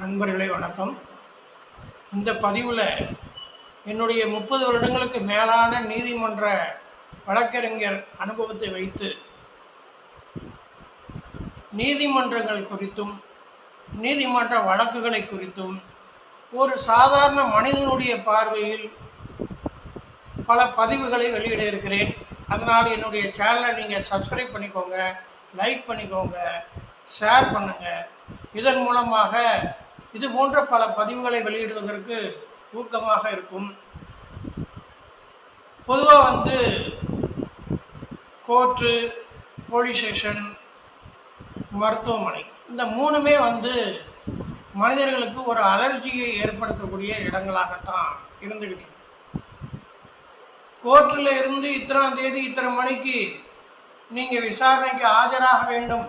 நண்பர்களே வணக்கம். இந்த பதிவில் என்னுடைய முப்பது வருடங்களுக்கு மேலான நீதிமன்ற வழக்கறிஞர் அனுபவத்தை வைத்து நீதிமன்றங்கள் குறித்தும் நீதிமன்ற வழக்குகளை குறித்தும் ஒரு சாதாரண மனிதனுடைய பார்வையில் பல பதிவுகளை வெளியிட இருக்கிறேன். அதனால் என்னுடைய சேனலை நீங்கள் சப்ஸ்கிரைப் பண்ணிக்கோங்க லைக் பண்ணிக்கோங்க ஷேர் பண்ணுங்கள் இதன் மூலமாக இது போன்ற பல பதிவுகளை வெளியிடுவதற்கு ஊக்கமாக இருக்கும். பொதுவாக வந்து கோர்ட்டு போலீஸ் ஸ்டேஷன் மருத்துவமனை இந்த மூணுமே வந்து மனிதர்களுக்கு ஒரு அலர்ஜியை ஏற்படுத்தக்கூடிய இடங்களாகத்தான் இருந்துக்கிட்டு இருக்கு. கோர்ட்டில் இருந்து இத்தனாம் தேதி இத்தனை மணிக்கு நீங்கள் விசாரணைக்கு ஆஜராக வேண்டும்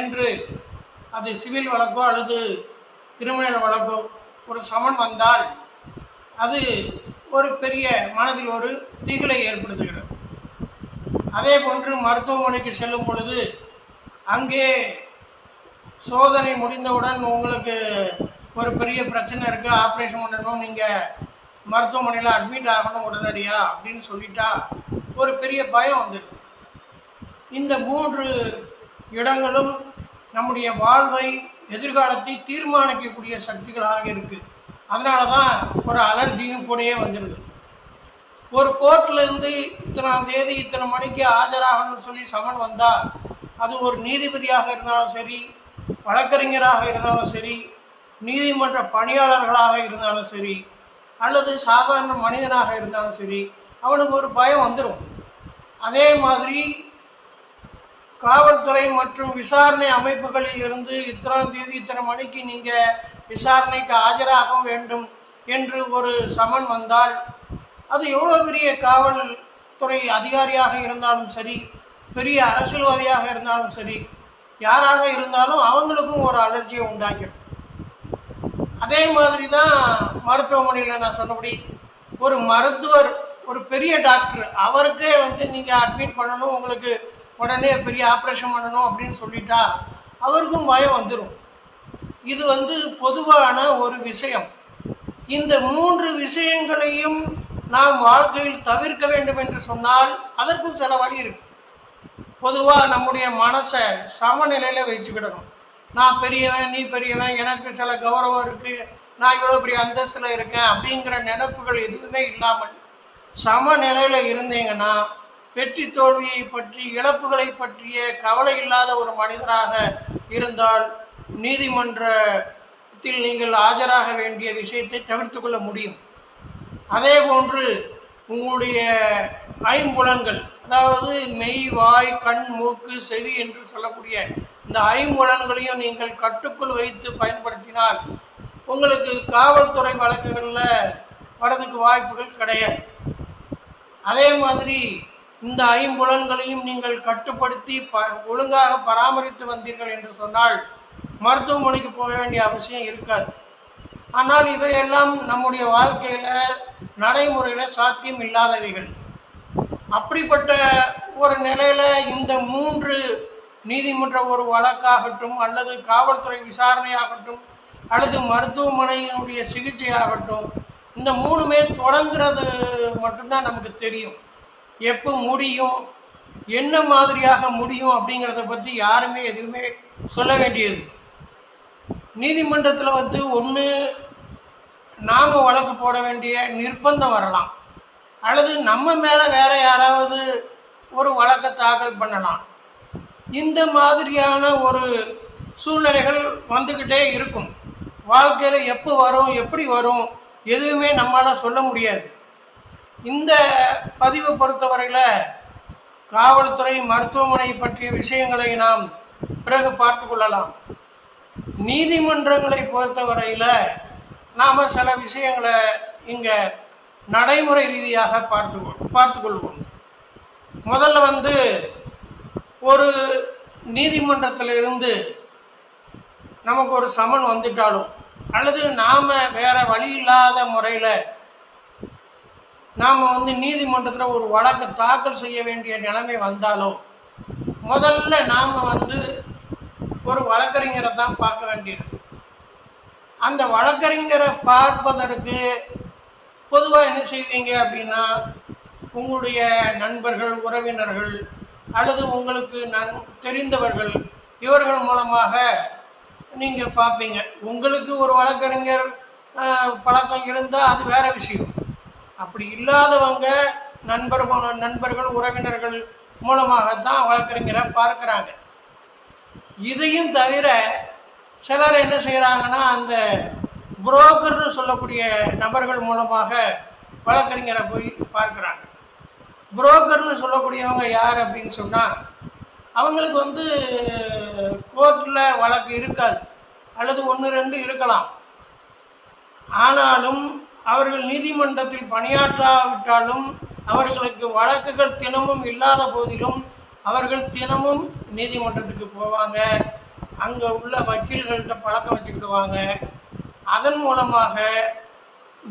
என்று அது சிவில் வழக்கோ அல்லது கிரிமினல் வழக்கு ஒரு சமன் வந்தால் அது ஒரு பெரிய மனதில் ஒரு திகிலை ஏற்படுத்துகிறது. அதே போன்று மருத்துவமனைக்கு செல்லும் பொழுது அங்கே சோதனை முடிந்தவுடன் உங்களுக்கு ஒரு பெரிய பிரச்சனை இருக்குது ஆப்ரேஷன் பண்ணணும் நீங்கள் மருத்துவமனையில் அட்மிட் ஆகணும் உடனடியாக அப்படின்னு சொல்லிட்டா ஒரு பெரிய பயம் வந்துடுது. இந்த மூன்று இடங்களும் நம்முடைய வாழ்வை எதிர்காலத்தை தீர்மானிக்கக்கூடிய சக்திகளாக இருக்குது அதனால தான் ஒரு அலர்ஜியும் கூடயே வந்துடுது ஒரு கோர்ட்டில் இருந்து இத்தனாம் தேதி இத்தனை மணிக்கு ஆஜராகணும்னு சொல்லி சமன் வந்தால் அது ஒரு நீதிபதியாக இருந்தாலும் சரி வழக்கறிஞராக இருந்தாலும் சரி நீதிமன்ற பணியாளர்களாக இருந்தாலும் சரி அல்லது சாதாரண மனிதனாக இருந்தாலும் சரி அவனுக்கு ஒரு பயம் வந்துடும் அதே மாதிரி காவல்துறை மற்றும் விசாரணை அமைப்புகளில் இருந்து இத்தனாம் தேதி இத்தனை மணிக்கு நீங்கள் விசாரணைக்கு ஆஜராக வேண்டும் என்று ஒரு சமன் வந்தால் அது எவ்வளோ பெரிய காவல்துறை அதிகாரியாக இருந்தாலும் சரி பெரிய அரசியல்வாதியாக இருந்தாலும் சரி யாராக இருந்தாலும் அவங்களுக்கும் ஒரு அலர்ஜியை உண்டாக்கிடும். அதே மாதிரி தான் மருத்துவமனையில் நான் சொன்னபடி ஒரு மருத்துவர் ஒரு பெரிய டாக்டர் அவருக்கே வந்து நீங்கள் அட்மிட் பண்ணணும் உங்களுக்கு உடனே பெரிய ஆப்ரேஷன் பண்ணணும் அப்படின்னு சொல்லிட்டா அவருக்கும் பயம் வந்துடும் இது வந்து பொதுவான ஒரு விஷயம். இந்த மூன்று விஷயங்களையும் நாம் வாழ்க்கையில் தவிர்க்க வேண்டும் என்று சொன்னால் அதற்கும் சில வழி இருக்கு. பொதுவாக நம்முடைய மனசை சமநிலையில் வச்சுக்கிடணும். நான் பெரியவன் நீ பெரியவன் எனக்கு சில கௌரவம் இருக்குது நான் இவ்வளோ பெரிய அந்தஸ்தில் இருக்கேன் அப்படிங்கிற நினைப்புகள் எதுவுமே இல்லாமல் சமநிலையில் இருந்தீங்கன்னா வெற்றி தோல்வியை பற்றி இழப்புகளை பற்றிய கவலை இல்லாத ஒரு மனிதராக இருந்தால் நீதிமன்றத்தில் நீங்கள் ஆஜராக வேண்டிய விஷயத்தை தவிர்த்து கொள்ள முடியும். அதே போன்று உங்களுடைய ஐம்புலன்கள் அதாவது மெய் வாய் கண் மூக்கு செவி என்று சொல்லக்கூடிய இந்த ஐம்புலன்களையும் நீங்கள் கட்டுக்குள் வைத்து பயன்படுத்தினால் உங்களுக்கு காவல்துறை வழக்குகளில் வரதுக்கு வாய்ப்புகள் கிடையாது. அதே மாதிரி இந்த ஐம்புலன்களையும் நீங்கள் கட்டுப்படுத்தி ப ஒழுங்காக பராமரித்து வந்தீர்கள் என்று சொன்னால் மருத்துவமனைக்கு போக வேண்டிய அவசியம் இருக்காது. ஆனால் இவையெல்லாம் நம்முடைய வாழ்க்கையில் நடைமுறையில் சாத்தியம் இல்லாதவைகள். அப்படிப்பட்ட ஒரு நிலையில் இந்த மூன்று நீதிமன்ற ஒரு வழக்காகட்டும் அல்லது காவல்துறை விசாரணையாகட்டும் அல்லது மருத்துவமனையினுடைய சிகிச்சையாகட்டும் இந்த மூணுமே தொடங்குறது மட்டும்தான் நமக்கு தெரியும். எப்போ முடியும்? என்ன மாதிரியாக முடியும் அப்படிங்கிறத பற்றி யாருமே எதுவுமே சொல்ல வேண்டியது. நீதிமன்றத்தில் வந்து ஒன்று நாம் வழக்கு போட வேண்டிய நிர்பந்தம் வரலாம். அல்லது நம்ம மேலே வேற யாராவது ஒரு வழக்கை தாக்கல் பண்ணலாம். இந்த மாதிரியான ஒரு சூழ்நிலைகள் வந்துக்கிட்டே இருக்கும். வாழ்க்கையில் எப்போ வரும் எப்படி வரும் எதுவுமே நம்மளால் சொல்ல முடியாது. இந்த பதிவை பொறுத்தவரையில் காவல்துறை மருத்துவமனை பற்றிய விஷயங்களை நாம் பிறகு பார்த்து கொள்ளலாம். நீதிமன்றங்களை பொறுத்தவரையில் நாம் சில விஷயங்களை இங்கே நடைமுறை ரீதியாக பார்த்து பார்த்து கொள்வோம். முதல்ல வந்து ஒரு நீதிமன்றத்திலிருந்து நமக்கு ஒரு சமன் வந்துட்டாலும் அல்லது நாம் வேறு வழி இல்லாத முறையில் நாம் வந்து நீதிமன்றத்தில் ஒரு வழக்கு தாக்கல் செய்ய வேண்டிய நிலைமை வந்தாலும் முதல்ல நாம் வந்து ஒரு வழக்கறிஞரை தான் பார்க்க வேண்டியிருக்கு அந்த வழக்கறிஞரை பார்ப்பதற்கு பொதுவாக என்ன செய்வீங்க அப்படின்னா உங்களுடைய நண்பர்கள் உறவினர்கள் அல்லது உங்களுக்கு நன் தெரிந்தவர்கள் இவர்கள் மூலமாக நீங்கள் பார்ப்பீங்க. உங்களுக்கு ஒரு வழக்கறிஞர் பழக்கம் இருந்தால் அது வேறு விஷயம். அப்படி இல்லாதவங்க நண்பர் நண்பர்கள் உறவினர்கள் மூலமாகத்தான் வழக்கறிஞரை பார்க்குறாங்க. இதையும் தவிர சிலர் என்ன செய்கிறாங்கன்னா அந்த புரோக்கர்னு சொல்லக்கூடிய நபர்கள் மூலமாக வழக்கறிஞரை போய் பார்க்குறாங்க. புரோக்கர்னு சொல்லக்கூடியவங்க யார் அப்படின்னு சொன்னால் அவங்களுக்கு வந்து கோர்ட்டில் வழக்கு இருக்காது. அல்லது ஒன்று ரெண்டு இருக்கலாம். ஆனாலும் அவர்கள் நீதிமன்றத்தில் பணியாற்றாவிட்டாலும் அவர்களுக்கு வழக்குகள் தினமும் இல்லாத போதிலும் அவர்கள் தினமும் நீதிமன்றத்துக்கு போவாங்க. அங்கே உள்ள வக்கீல்கள்கிட்ட பழக்கம் வச்சுக்கிடுவாங்க. அதன் மூலமாக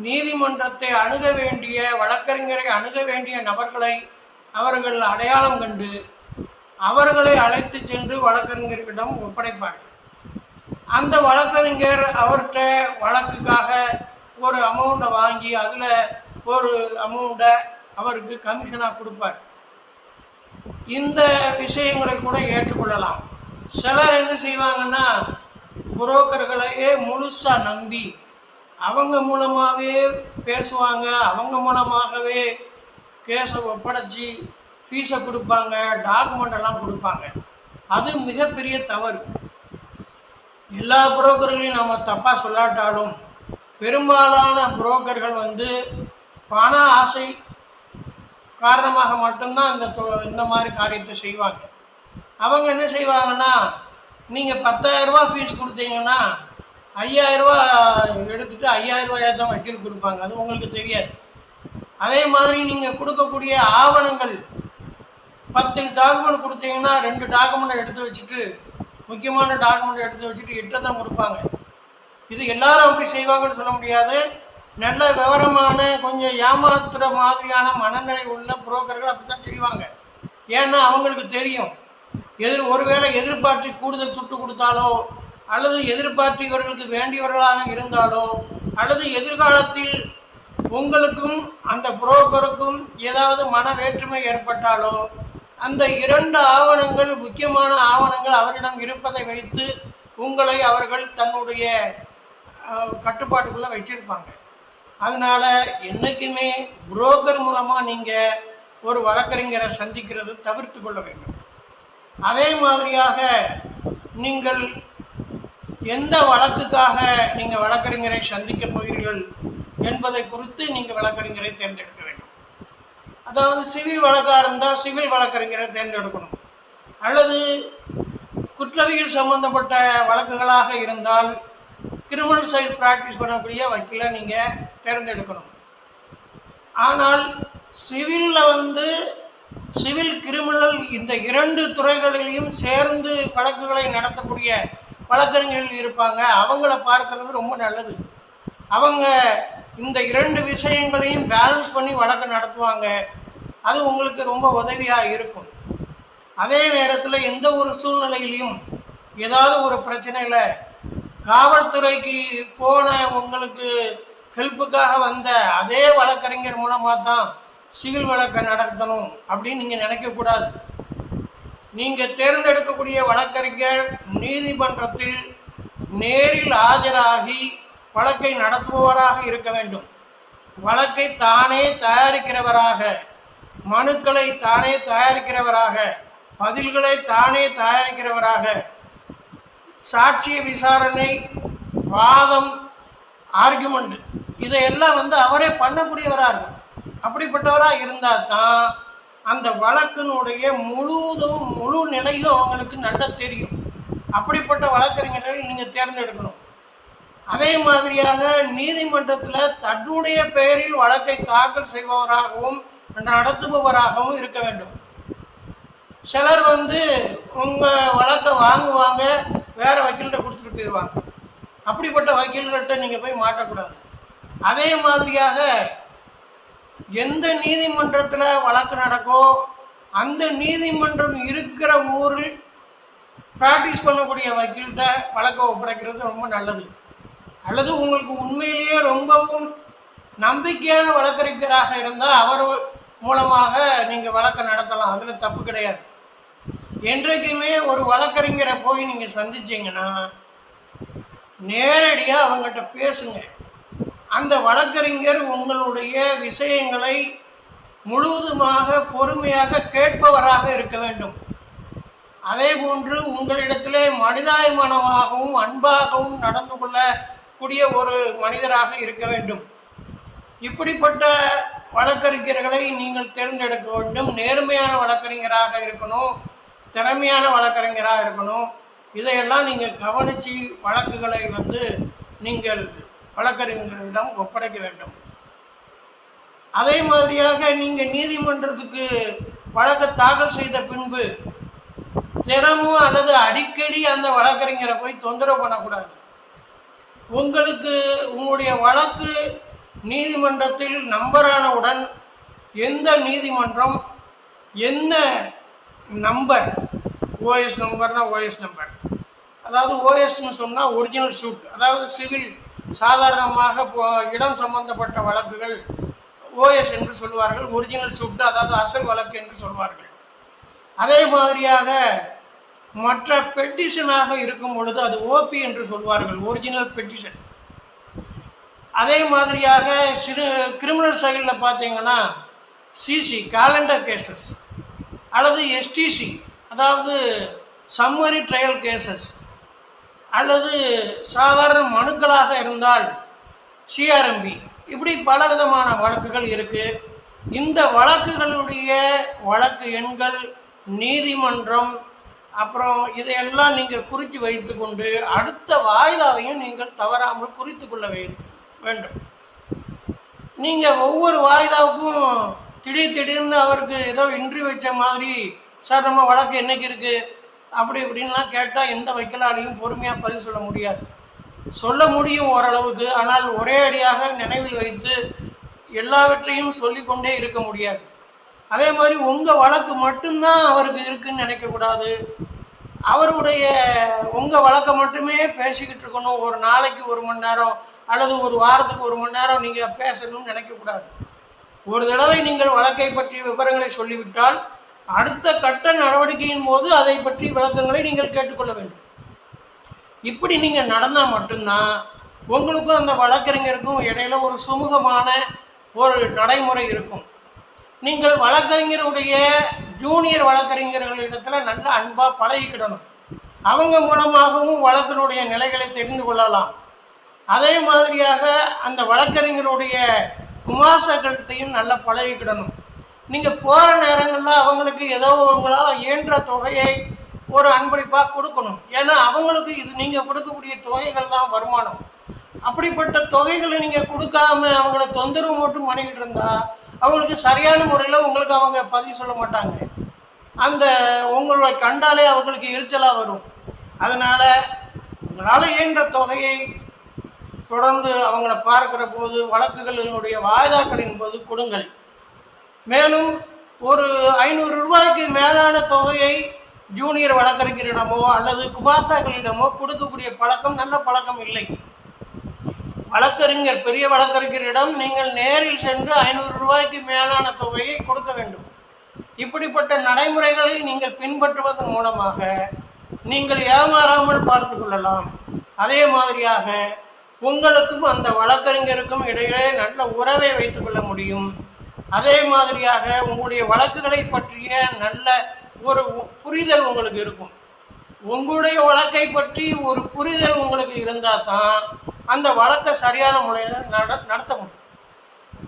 நீதிமன்றத்தை அணுக வேண்டிய வழக்கறிஞரை அணுக வேண்டிய நபர்களை அவர்கள் அடையாளம் கண்டு அவர்களை அழைத்து சென்று வழக்கறிஞர்களிடம் ஒப்படைப்பார்கள். அந்த வழக்கறிஞர் அவர்கிட்ட வழக்குக்காக ஒரு அமௌண்ட்டை வாங்கி அதில் ஒரு அமௌண்ட்டை அவருக்கு கமிஷனாக கொடுப்பார். இந்த விஷயங்களை கூட ஏற்றுக்கொள்ளலாம். சிலர் என்ன செய்வாங்கன்னா புரோக்கர்களையே முழுசாக நம்பி அவங்க மூலமாகவே பேசுவாங்க அவங்க மூலமாகவே கேஸை ஒப்படைச்சி ஃபீஸை கொடுப்பாங்க டாக்குமெண்ட் எல்லாம் கொடுப்பாங்க. அது மிகப்பெரிய தவறு. எல்லா புரோக்கர்களையும் நம்ம தப்பாக சொல்லாட்டாலும் பெரும்பாலான புரோக்கர்கள் வந்து பண ஆசை காரணமாக மட்டும்தான் இந்த தொ- இந்த மாதிரி காரியத்தை செய்வாங்க. அவங்க என்ன செய்வாங்கன்னா நீங்கள் பத்தாயிரரூபா ஃபீஸ் கொடுத்தீங்கன்னா ஐயாயிரரூபா எடுத்துட்டு ஐயாயிரம் தான் வக்கீல் கொடுப்பாங்க. அது உங்களுக்கு தெரியாது. அதே மாதிரி நீங்கள் கொடுக்கக்கூடிய ஆவணங்கள் பத்து டாக்குமெண்ட் கொடுத்தீங்கன்னா ரெண்டு டாக்குமெண்ட்டை எடுத்து வச்சுட்டு முக்கியமான டாக்குமெண்ட் எடுத்து வச்சுட்டு எட்டை தான் கொடுப்பாங்க. இது எல்லாரும் அப்படி செய்வாங்கன்னு சொல்ல முடியாது. நல்ல விவரமான கொஞ்சம் ஏமாத்துற மாதிரியான மனநிலை உள்ள புரோக்கர்கள் அப்படித்தான் செய்வாங்க. ஏன்னா அவங்களுக்கு தெரியும். எதிர் ஒருவேளை எதிர்பார்த்து கூடுதல் துட்டு கொடுத்தாலோ அல்லது எதிர்பார்த்து இவர்களுக்கு வேண்டியவர்களாக இருந்தாலோ அல்லது எதிர்காலத்தில் உங்களுக்கும் அந்த புரோக்கருக்கும் ஏதாவது மன வேற்றுமை ஏற்பட்டாலோ அந்த இரண்டு ஆவணங்கள் முக்கியமான ஆவணங்கள் அவரிடம் இருப்பதை வைத்து உங்களை அவர்கள் தன்னுடைய கட்டுப்பாட்டுக்குள்ள வச்சிருப்பாங்க. அதனால என்னைக்குமே புரோக்கர் மூலமா நீங்க ஒரு வழக்கறிஞரை சந்திக்கிறது தவிர்த்து கொள்ள வேண்டும். அதே மாதிரியாக நீங்கள் எந்த வழக்குக்காக நீங்க வழக்கறிஞரை சந்திக்க போகிறீர்கள் என்பதை குறித்து நீங்க வழக்கறிஞரை தேர்ந்தெடுக்க வேண்டும். அதாவது சிவில் வழக்காக இருந்தால் சிவில் வழக்கறிஞரை தேர்ந்தெடுக்கணும். அல்லது குற்றவியல் சம்பந்தப்பட்ட வழக்குகளாக இருந்தால் கிரிமினல் சைடு ப்ராக்டிஸ் பண்ணக்கூடிய வக்கீலை நீங்கள் தேர்ந்தெடுக்கணும். ஆனால் சிவிலில் வந்து சிவில் கிரிமினல் இந்த இரண்டு துறைகளிலையும் சேர்ந்து வழக்குகளை நடத்தக்கூடிய வழக்கறிஞர்கள் இருப்பாங்க. அவங்கள பார்க்கறது ரொம்ப நல்லது. அவங்க இந்த இரண்டு விஷயங்களையும் பேலன்ஸ் பண்ணி வழக்கு நடத்துவாங்க. அது உங்களுக்கு ரொம்ப உதவியாக இருக்கும். அதே நேரத்தில் எந்த ஒரு சூழ்நிலையிலையும் ஏதாவது ஒரு பிரச்சனையில் காவல்துறைக்கு போன உங்களுக்கு ஹெல்ப்புக்காக வந்த அதே வழக்கறிஞர் மூலமாக தான் சிவில் வழக்கை நடத்தணும் அப்படின்னு நீங்கள் நினைக்கக்கூடாது. நீங்கள் தேர்ந்தெடுக்கக்கூடிய வழக்கறிஞர் நீதிமன்றத்தில் நேரில் ஆஜராகி வழக்கை நடத்துபவராக இருக்க வேண்டும். வழக்கை தானே தயாரிக்கிறவராக மனுக்களை தானே தயாரிக்கிறவராக பதில்களை தானே தயாரிக்கிறவராக சாட்சிய விசாரணை வாதம் ஆர்குமெண்ட் இதையெல்லாம் வந்து அவரே பண்ணக்கூடியவராக இருக்கும் அப்படிப்பட்டவராக இருந்தால் தான் அந்த வழக்கினுடைய முழுதும் முழு நிலையும் அவங்களுக்கு நல்லா தெரியும். அப்படிப்பட்ட வழக்கறிஞர்கள் நீங்கள் தேர்ந்தெடுக்கணும். அதே மாதிரியாக நீதிமன்றத்தில் தன்னுடைய பெயரில் வழக்கை தாக்கல் செய்பவராகவும் நடத்துபவராகவும் இருக்க வேண்டும். சிலர் வந்து உங்கள் வழக்கை வாங்குவாங்க வேற வக்கீல்கிட்ட கொடுத்துட்டு போயிடுவாங்க அப்படிப்பட்ட வக்கீல்கள்கிட்ட நீங்கள் போய் மாட்டக்கூடாது. அதே மாதிரியாக எந்த நீதிமன்றத்தில் வழக்கு நடக்கோ அந்த நீதிமன்றம் இருக்கிற ஊரில் ப்ராக்டிஸ் பண்ணக்கூடிய வக்கீல்கிட்ட வழக்கை ஒப்படைக்கிறது ரொம்ப நல்லது. அல்லது உங்களுக்கு உண்மையிலேயே ரொம்பவும் நம்பிக்கையான வழக்கறிஞராக இருந்தால் அவர் மூலமாக நீங்கள் வழக்கை நடத்தலாம். அதில் தப்பு கிடையாது. என்றைக்குமே ஒரு வழக்கறிஞரை போய் நீங்கள் சந்திச்சீங்கன்னா நேரடியாக அவங்ககிட்ட பேசுங்க. அந்த வழக்கறிஞர் உங்களுடைய விஷயங்களை முழுவதுமாக பொறுமையாக கேட்பவராக இருக்க வேண்டும். அதே போன்று உங்களிடத்திலே மனிதாயமானமாகவும் அன்பாகவும் நடந்து கொள்ளக்கூடிய ஒரு மனிதராக இருக்க வேண்டும். இப்படிப்பட்ட வழக்கறிஞர்களை நீங்கள் தேர்ந்தெடுக்க வேண்டும். நேர்மையான வழக்கறிஞராக இருக்கணும். திறமையான வழக்கறிஞராக இருக்கணும். இதையெல்லாம் நீங்கள் கவனித்து வழக்குகளை வந்து நீங்கள் வழக்கறிஞர்களிடம் ஒப்படைக்க வேண்டும். அதே மாதிரியாக நீங்கள் நீதிமன்றத்துக்கு வழக்கு தாக்கல் செய்த பின்பு தினமும் அல்லது அடிக்கடி அந்த வழக்கறிஞரை போய் தொந்தரவு பண்ணக்கூடாது. உங்களுக்கு உங்களுடைய வழக்கு நீதிமன்றத்தில் நம்பரானவுடன் எந்த நீதிமன்றம் என்ன நம்பர் ஓஎஸ் நம்பர்னா ஓஎஸ் நம்பர் அதாவது ஓஎஸ்னு சொன்னால் ஒரிஜினல் சூட் அதாவது சிவில் சாதாரணமாக இப்போ இடம் சம்பந்தப்பட்ட வழக்குகள். ஓஎஸ் என்று சொல்வார்கள் ஒரிஜினல் சூட் அதாவது அசல் வழக்கு என்று சொல்வார்கள். அதே மாதிரியாக மற்ற பெட்டிஷனாக இருக்கும் பொழுது அது ஓபி என்று சொல்வார்கள். ஒரிஜினல் பெட்டிஷன் அதே மாதிரியாக சிறு கிரிமினல் சைடில் பார்த்தீங்கன்னா சிசி காலண்டர் கேசஸ் அல்லது எஸ்டிசி அதாவது சம்மரி ட்ரையல் கேசஸ் அல்லது சாதாரண மனுக்களாக இருந்தால் சிஆர்எம்பி இப்படி பல விதமான வழக்குகள் இருக்குது இந்த வழக்குகளுடைய வழக்கு எண்கள் நீதிமன்றம் அப்புறம் இதையெல்லாம் நீங்கள் குறித்து வைத்துக்கொண்டு அடுத்த வாய்தாவையும் நீங்கள் தவறாமல் குறித்து கொள்ள வே- வேண்டும். நீங்கள் ஒவ்வொரு வாய்தாவுக்கும் திடீர் திடீர்னு அவருக்கு ஏதோ இன்டர்வியூ வச்ச மாதிரி சார் நம்ம வழக்கு என்னைக்கு இருக்கு? அப்படி இப்படின்லாம் கேட்டால் எந்த வக்கீலாலையும் பொறுமையாக பதில் சொல்ல முடியாது. சொல்ல முடியும் ஓரளவுக்கு ஆனால் ஒரே அடியாக நினைவில் வைத்து எல்லாவற்றையும் சொல்லிக்கொண்டே இருக்க முடியாது. அதே மாதிரி உங்கள் வழக்கு மட்டும்தான் அவருக்கு இருக்குன்னு நினைக்கக்கூடாது அவருடைய உங்கள் வழக்கை மட்டுமே பேசிக்கிட்டு இருக்கணும். ஒரு நாளைக்கு ஒரு மணி நேரம் அல்லது ஒரு வாரத்துக்கு ஒரு மணி நேரம் நீங்கள் பேசணும்னு நினைக்கக்கூடாது ஒரு தடவை நீங்கள் வழக்கை பற்றிய விவரங்களை சொல்லிவிட்டால் அடுத்த கட்ட நடவடிக்கையின் போது அதை பற்றி விளக்கங்களை நீங்கள் கேட்டுக்கொள்ள வேண்டும். இப்படி நீங்கள் நடந்தால் மட்டும்தான் உங்களுக்கும் அந்த வழக்கறிஞருக்கும் இடையில ஒரு சுமூகமான ஒரு நடைமுறை இருக்கும். நீங்கள் வழக்கறிஞருடைய ஜூனியர் வழக்கறிஞர்களிடத்தில் நல்ல அன்பாக பழகிக்கிடணும். அவங்க மூலமாகவும் வழக்கினுடைய நிலைகளை தெரிந்து கொள்ளலாம். அதே மாதிரியாக அந்த வழக்கறிஞருடைய குமாசகள்கிட்டையும் நல்லா பழகிக்கிடணும். நீங்க போற நேரங்கள்ல அவங்களுக்கு ஏதோ உங்களால இயன்ற தொகையை ஒரு அன்பளிப்பா கொடுக்கணும். ஏன்னா அவங்களுக்கு இது நீங்க கொடுக்கக்கூடிய தொகைகள் தான் வருமானம். அப்படிப்பட்ட தொகைகளை நீங்க கொடுக்காம அவங்கள தொந்தரவு மட்டும் பண்ணிக்கிட்டு இருந்தா அவங்களுக்கு சரியான முறையில உங்களுக்கு அவங்க பதிவு சொல்ல மாட்டாங்க. அந்த உங்களை கண்டாலே அவங்களுக்கு எரிச்சலா வரும். அதனால உங்களால இயன்ற தொகையை தொடர்ந்து அவங்கள பார்க்கிற போது வழக்குகளினுடைய வாய்தாக்களின் போது கொடுங்கள். மேலும் ஒரு ஐநூறு ரூபாய்க்கு மேலான தொகையை ஜூனியர் வழக்கறிஞரிடமோ அல்லது குமாஸ்தாக்களிடமோ கொடுக்கக்கூடிய பழக்கம் நல்ல பழக்கம் இல்லை. வழக்கறிஞர் பெரிய வழக்கறிஞரிடம் நீங்கள் நேரில் சென்று ஐநூறு ரூபாய்க்கு மேலான தொகையை கொடுக்க வேண்டும். இப்படிப்பட்ட நடைமுறைகளை நீங்கள் பின்பற்றுவதன் மூலமாக நீங்கள் ஏமாறாமல் பார்த்து கொள்ளலாம். அதே மாதிரியாக உங்களுக்கும் அந்த வழக்கறிஞருக்கும் இடையே நல்ல உறவை வைத்துக்கொள்ள முடியும். அதே மாதிரியாக உங்களுடைய வழக்குகளை பற்றிய நல்ல ஒரு புரிதல் உங்களுக்கு இருக்கும். உங்களுடைய வழக்கை பற்றி ஒரு புரிதல் உங்களுக்கு இருந்தால் தான் அந்த வழக்கை சரியான முறையில் நட நடத்த முடியும்.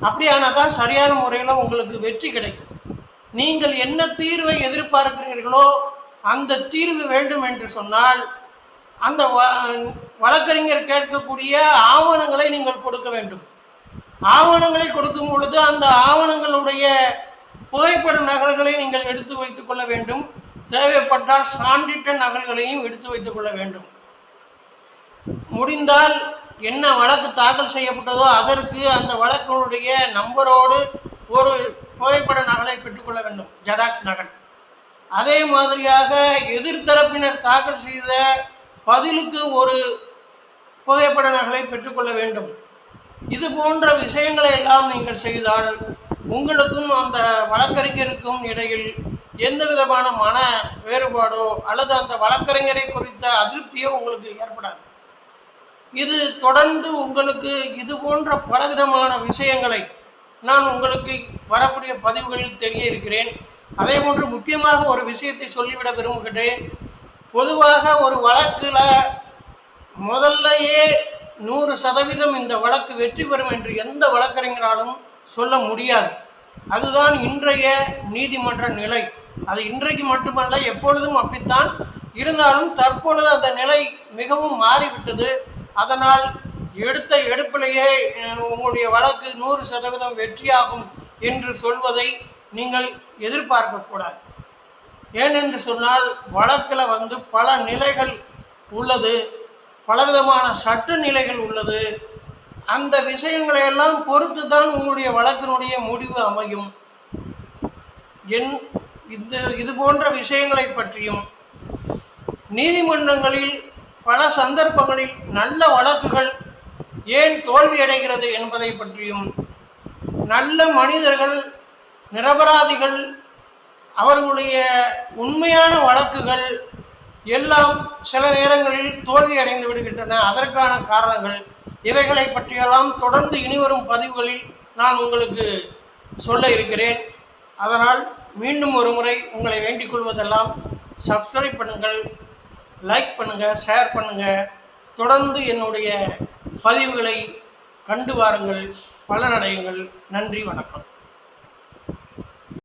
அப்படியானால் தான் சரியான முறையில் உங்களுக்கு வெற்றி கிடைக்கும். நீங்கள் என்ன தீர்வை எதிர்பார்க்கிறீர்களோ அந்த தீர்வு வேண்டும் என்று சொன்னால் அந்த வ- வழக்கறிஞர் கேட்கக்கூடிய ஆவணங்களை நீங்கள் கொடுக்க வேண்டும். ஆவணங்களை கொடுக்கும் பொழுது அந்த ஆவணங்களுடைய புகைப்பட நகல்களை நீங்கள் எடுத்து வைத்துக் கொள்ள வேண்டும். தேவைப்பட்டால் சான்றிட்ட நகல்களையும் எடுத்து வைத்துக் கொள்ள வேண்டும். முடிந்தால் என்ன வழக்கு தாக்கல் செய்யப்பட்டதோ அதற்கு அந்த வழக்கினுடைய நம்பரோடு ஒரு புகைப்பட நகலை பெற்றுக்கொள்ள வேண்டும். ஜெராக்ஸ் நகல். அதே மாதிரியாக எதிர்த்தரப்பினர் தாக்கல் செய்த பதிலுக்கு ஒரு புகைப்பட நகலை பெற்றுக்கொள்ள வேண்டும். இது போன்ற விஷயங்களை எல்லாம் நீங்கள் செய்தால் உங்களுக்கும் அந்த வழக்கறிஞருக்கும் இடையில் எந்த விதமான மன வேறுபாடோ அல்லது அந்த வழக்கறிஞரை குறித்த அதிருப்தியோ உங்களுக்கு ஏற்படாது. இது தொடர்ந்து உங்களுக்கு இது போன்ற பலவிதமான விஷயங்களை நான் உங்களுக்கு வரக்கூடிய பதிவுகளில் தெரிய இருக்கிறேன். அதே போன்று முக்கியமாக ஒரு விஷயத்தை சொல்லிவிட விரும்புகிறேன் பொதுவாக ஒரு வழக்கில் முதல்லையே நூறு சதவீதம் இந்த வழக்கு வெற்றி பெறும் என்று எந்த வழக்கறிஞராலும் சொல்ல முடியாது. அதுதான் இன்றைய நீதிமன்ற நிலை. அது இன்றைக்கு மட்டுமல்ல எப்பொழுதும் அப்படித்தான் இருந்தாலும் தற்பொழுது அந்த நிலை மிகவும் மாறிவிட்டது. அதனால் எடுத்த எடுப்பிலேயே உங்களுடைய வழக்கு நூறு சதவீதம் வெற்றியாகும் என்று சொல்வதை நீங்கள் எதிர்பார்க்கக்கூடாது ஏனென்று சொன்னால் வழக்கில் வந்து பல நிலைகள் உள்ளது. பலவிதமான சட்ட நிலைகள் உள்ளது. அந்த விஷயங்களை எல்லாம் பொறுத்து தான் உங்களுடைய வழக்கினுடைய முடிவு அமையும். என் இது இது போன்ற விஷயங்களை பற்றியும் நீதிமன்றங்களில் பல சந்தர்ப்பங்களில் நல்ல வழக்குகள் ஏன் தோல்வியடைகிறது என்பதை பற்றியும் நல்ல மனிதர்கள் நிரபராதிகள் அவர்களுடைய உண்மையான வழக்குகள் எல்லாம் சில நேரங்களில் தோல்வி அடைந்து விடுகின்றன. அதற்கான காரணங்கள் இவைகளை பற்றியெல்லாம் தொடர்ந்து இனிவரும் பதிவுகளில் நான் உங்களுக்கு சொல்ல இருக்கிறேன். அதனால் மீண்டும் ஒரு முறை உங்களை வேண்டிக் கொள்வதெல்லாம் சப்ஸ்கிரைப் பண்ணுங்கள் லைக் பண்ணுங்கள் ஷேர் பண்ணுங்கள் தொடர்ந்து என்னுடைய பதிவுகளை கண்டு வாருங்கள் பலனடையுங்கள். நன்றி வணக்கம்.